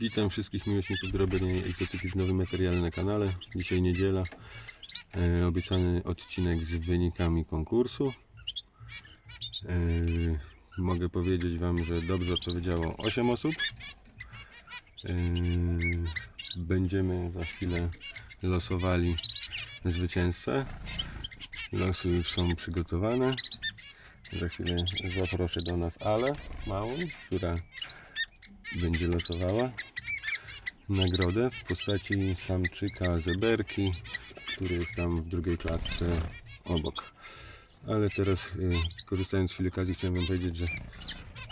Witam wszystkich miłośników drobnej egzotyki w nowym materiale na kanale. Dzisiaj niedziela. E, obiecany odcinek z wynikami konkursu. E, mogę powiedzieć Wam, że dobrze odpowiedziało 8 osób. E, będziemy za chwilę losowali zwycięzcę. Losy już są przygotowane. Za chwilę zaproszę do nas Ale małą, która będzie losowała nagrodę w postaci samczyka zeberki, który jest tam w drugiej klatce obok. Ale teraz y, korzystając z chwili okazji chciałem Wam powiedzieć, że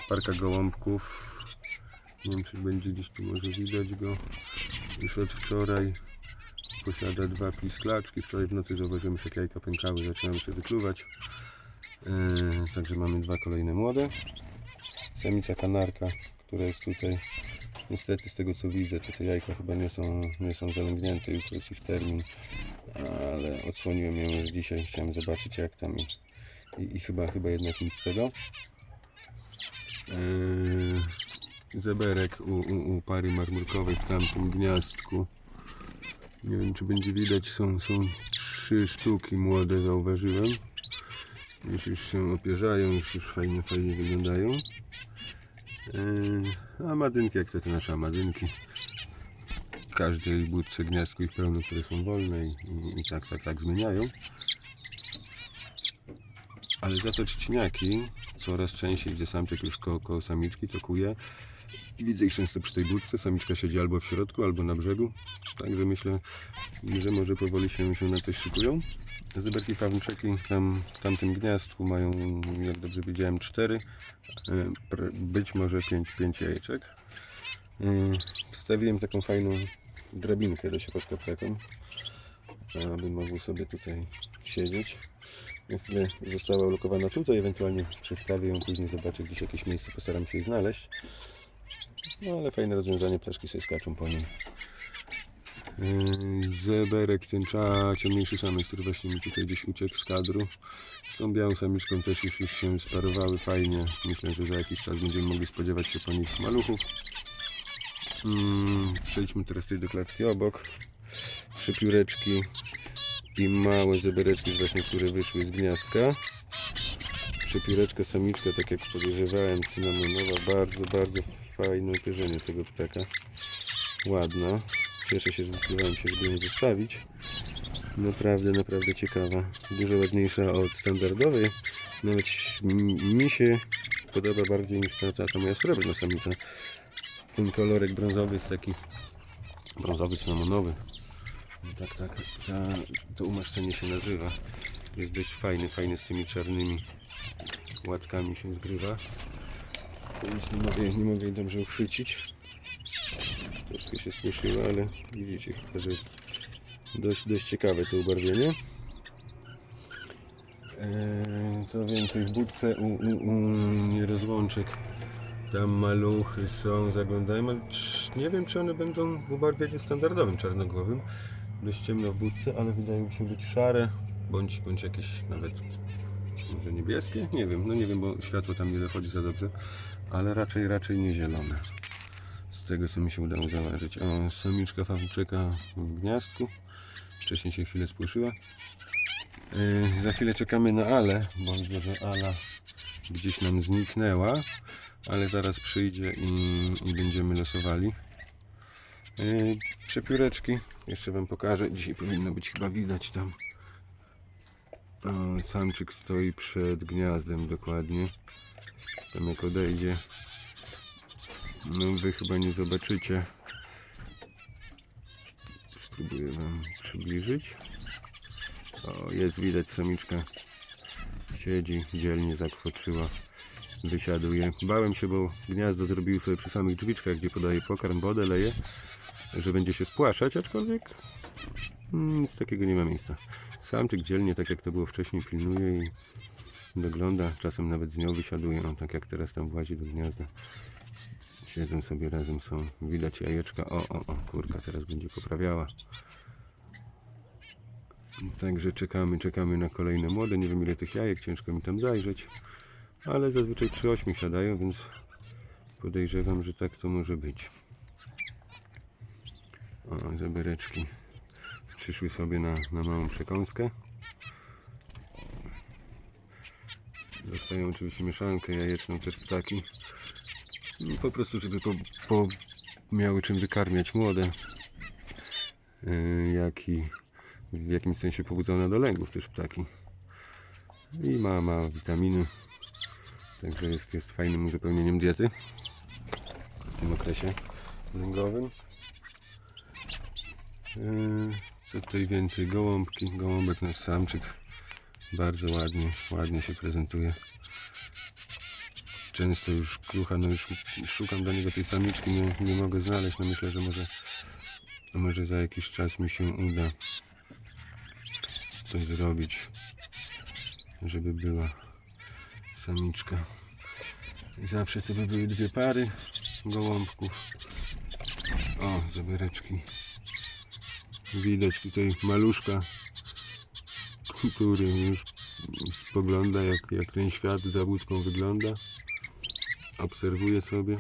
parka gołąbków nie wiem czy będzie gdzieś tu może widać go już od wczoraj posiada dwa pisklaczki. Wczoraj w nocy zauważyłem, że jak jajka pękały, zaczynały się wykluwać. Yy, także mamy dwa kolejne młode. Samica kanarka, która jest tutaj. Niestety z tego co widzę, to te jajka chyba nie są, nie są zalęgnięte, już jest ich termin. Ale odsłoniłem ją już dzisiaj, chciałem zobaczyć jak tam i, i, i chyba, chyba jednak nic z tego. Yy, zeberek u, u, u pary marmurkowej w tamtym gniazdku. Nie wiem czy będzie widać, są, są trzy sztuki młode zauważyłem. Już, już się opierzają, już, już fajnie, fajnie wyglądają. Yy, a madynki, jak to te nasze madynki. W każdej budce gniazdku ich pełno, które są wolne i, i, i tak, tak, tak zmieniają. Ale za to trzciniaki coraz częściej, gdzie samczyk już koło samiczki tokuje. Widzę ich często przy tej budce, samiczka siedzi albo w środku, albo na brzegu. Także myślę, że może powoli się, się na coś szykują. Zeberki fawniczeki tam w tamtym gniazdku mają, jak dobrze widziałem, cztery, e, pr- być może pięć, pięć jajeczek. E, Wstawiłem taką fajną drabinkę do środka taką, aby mogły sobie tutaj siedzieć. Na chwilę została ulokowana tutaj, ewentualnie przestawię ją, później zobaczę gdzieś jakieś miejsce, postaram się jej znaleźć. No ale fajne rozwiązanie, ptaszki sobie skaczą po nim. Yy, Zeberek ten cza, ciemniejszy samiec, który właśnie mi tutaj gdzieś uciekł z kadru. Z tą białą samiczką też już, już się sparowały fajnie. Myślę, że za jakiś czas będziemy mogli spodziewać się po nich maluchów. Mm, przejdźmy teraz tutaj do klatki obok. Trzy pióreczki i małe zebereczki właśnie, które wyszły z gniazdka. Przepióreczka samiczka, tak jak podejrzewałem, cynamonowa, bardzo, bardzo fajne uderzenie tego ptaka. Ładna. Cieszę się, że zdecydowałem się, żeby ją zostawić. Naprawdę, naprawdę ciekawa. Dużo ładniejsza od standardowej. Nawet mi się podoba bardziej niż ta, ta, ta moja srebrna samica. Ten kolorek brązowy jest taki brązowy, cynamonowy. Tak, tak, ta, to umaszczenie się nazywa. Jest dość fajny, fajny z tymi czarnymi łatkami się zgrywa. Nic nie mogę, nie mogę jej dobrze uchwycić. Troszkę się spieszyła, ale widzicie chyba, że jest dość, dość ciekawe to ubarwienie. Eee, co więcej, w budce u, u, u nierozłączek tam maluchy są, cz- nie wiem czy one będą w ubarwieniu standardowym czarnogłowym. Dość ciemno w budce, ale wydają mi się być szare, bądź, bądź jakieś nawet może niebieskie? Nie wiem, no nie wiem, bo światło tam nie dochodzi za dobrze, ale raczej, raczej nie zielone. Z tego co mi się udało zauważyć. O, samiczka fawniczeka w gniazdku. Wcześniej się chwilę spłoszyła. Yy, za chwilę czekamy na Ale, bo widzę, że Ala gdzieś nam zniknęła, ale zaraz przyjdzie i, i będziemy losowali. Yy, przepióreczki, jeszcze Wam pokażę. Dzisiaj powinno być chyba widać tam. O, samczyk stoi przed gniazdem dokładnie. Tam jak odejdzie. No wy chyba nie zobaczycie. Spróbuję wam przybliżyć. O, jest widać samiczka. Siedzi, dzielnie zakwoczyła. Wysiaduje. Bałem się, bo gniazdo zrobił sobie przy samych drzwiczkach, gdzie podaje pokarm, wodę leje, że będzie się spłaszać, aczkolwiek mm, nic takiego nie ma miejsca. Samczyk dzielnie, tak jak to było wcześniej, pilnuje i dogląda. Czasem nawet z nią wysiaduje, no, tak jak teraz tam włazi do gniazda. Siedzą sobie razem, są. Widać jajeczka. O, o, o, kurka teraz będzie poprawiała. Także czekamy, czekamy na kolejne młode. Nie wiem ile tych jajek, ciężko mi tam zajrzeć. Ale zazwyczaj przy 8 siadają, więc podejrzewam, że tak to może być. O, zebereczki przyszły sobie na, na małą przekąskę. Dostają oczywiście mieszankę jajeczną też ptaki. Po prostu, żeby po, po miały czym wykarmiać młode. Yy, jak i w jakimś sensie pobudzone do lęgów też ptaki. I ma, ma witaminy. Także jest, jest fajnym uzupełnieniem diety w tym okresie lęgowym. Yy, Co tutaj więcej? Gołąbki. Gołąbek nasz samczyk. Bardzo ładnie, ładnie się prezentuje. Często już krucha, no już szukam dla niego tej samiczki, nie, nie mogę znaleźć. No myślę, że może, może za jakiś czas mi się uda coś zrobić, żeby była samiczka. I zawsze to by były dwie pary gołąbków. O, zabiereczki. Widać tutaj maluszka, który już spogląda jak, jak ten świat za łódką wygląda. Obserwuje sobie.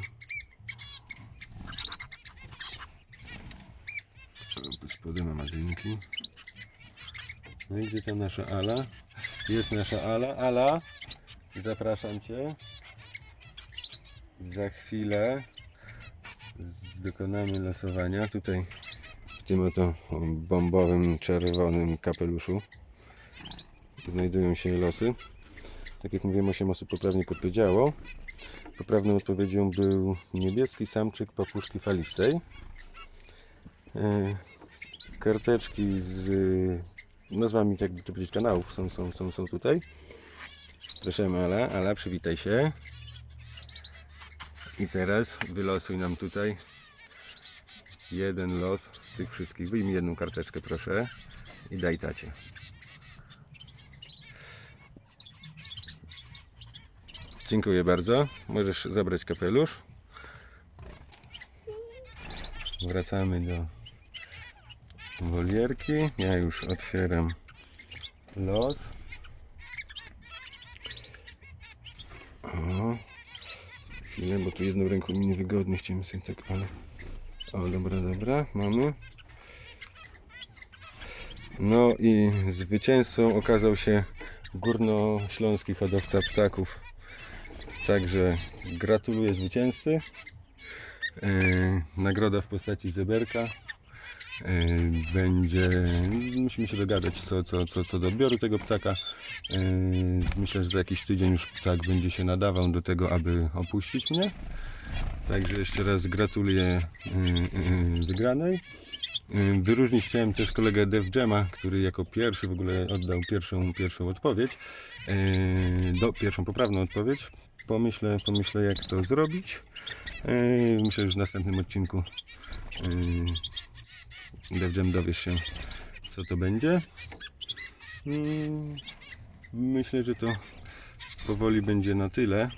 O, Pod spodem ma madynki. No i gdzie ta nasza Ala? Jest nasza Ala. Ala, zapraszam Cię. Za chwilę dokonamy losowania. Tutaj w tym oto bombowym, czerwonym kapeluszu znajdują się losy. Tak jak mówiłem, 8 osób poprawnie podpowiedziało. Poprawną odpowiedzią był niebieski samczyk papuszki falistej. E, Karteczki z nazwami, jakby to powiedzieć, kanałów są, są, są, są tutaj. Prosimy Ala, Ala, przywitaj się. I teraz wylosuj nam tutaj jeden los z tych wszystkich. Wyjmij jedną karteczkę, proszę. I daj tacie. Dziękuję bardzo. Możesz zabrać kapelusz. Wracamy do wolierki. Ja już otwieram los. O, chwilę, bo tu jedną ręką mi niewygodnie chciałem sobie tak, ale... O, dobra, dobra, mamy. No i zwycięzcą okazał się górnośląski hodowca ptaków. Także gratuluję zwycięzcy. Yy, nagroda w postaci zeberka. Yy, będzie. Musimy się dogadać co, co, co, co do odbioru tego ptaka. Yy, myślę, że za jakiś tydzień już ptak będzie się nadawał do tego, aby opuścić mnie. Także jeszcze raz gratuluję wygranej. Wyróżnić chciałem też kolegę Dev Jama, który jako pierwszy w ogóle oddał pierwszą, pierwszą odpowiedź, do, pierwszą poprawną odpowiedź. Pomyślę, pomyślę jak to zrobić. Yy, Myślę, że w następnym odcinku yy, Dev Jam dowiesz się co to będzie. Yy, Myślę, że to powoli będzie na tyle,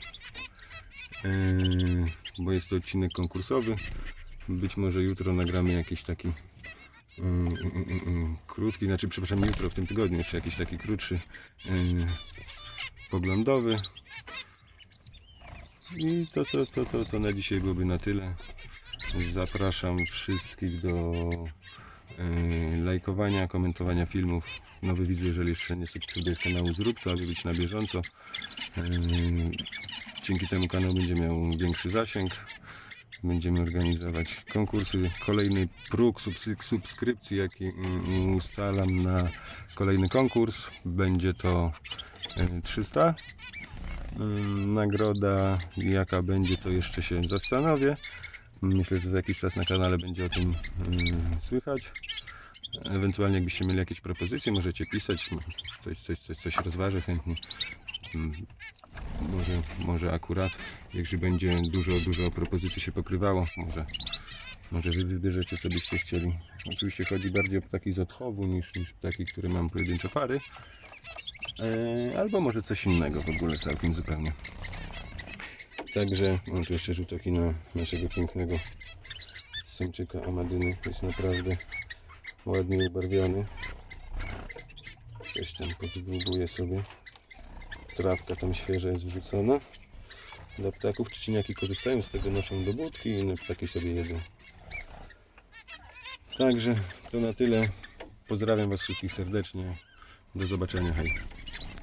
yy, bo jest to odcinek konkursowy. Być może jutro nagramy jakiś taki mm, mm, mm, mm, krótki, znaczy przepraszam, jutro w tym tygodniu jeszcze jakiś taki krótszy poglądowy. I to, to, to, to, to na dzisiaj byłoby na tyle. Zapraszam wszystkich do yy, lajkowania, komentowania filmów. Nowy widz, jeżeli jeszcze nie subskrybujesz kanału, zrób to, aby być na bieżąco. Yy, dzięki temu kanał będzie miał większy zasięg. Będziemy organizować konkursy. Kolejny próg subskrypcji, jaki ustalam na kolejny konkurs. Będzie to yy, 300. Ym, Nagroda, jaka będzie, to jeszcze się zastanowię. Myślę, że za jakiś czas na kanale będzie o tym ym, słychać. Ewentualnie jakbyście mieli jakieś propozycje, możecie pisać. Coś, coś, coś, coś rozważę chętnie. Ym, Może, może akurat, jeżeli będzie dużo, dużo propozycji się pokrywało, może, może wy wybierzecie, co byście chcieli. Oczywiście chodzi bardziej o ptaki z odchowu niż, niż ptaki, które mam pojedyncze pary. E, albo może coś innego w ogóle całkiem zupełnie. Także mam tu jeszcze rzut oki na naszego pięknego samczyka Amadyny. Jest naprawdę ładnie ubarwiony. Coś tam podgrubuje sobie. Trawka tam świeża jest wrzucona. Dla ptaków trzciniaki korzystają z tego, noszą do budki i inne ptaki sobie jedzą. Także to na tyle. Pozdrawiam Was wszystkich serdecznie. Do zobaczenia. Hej.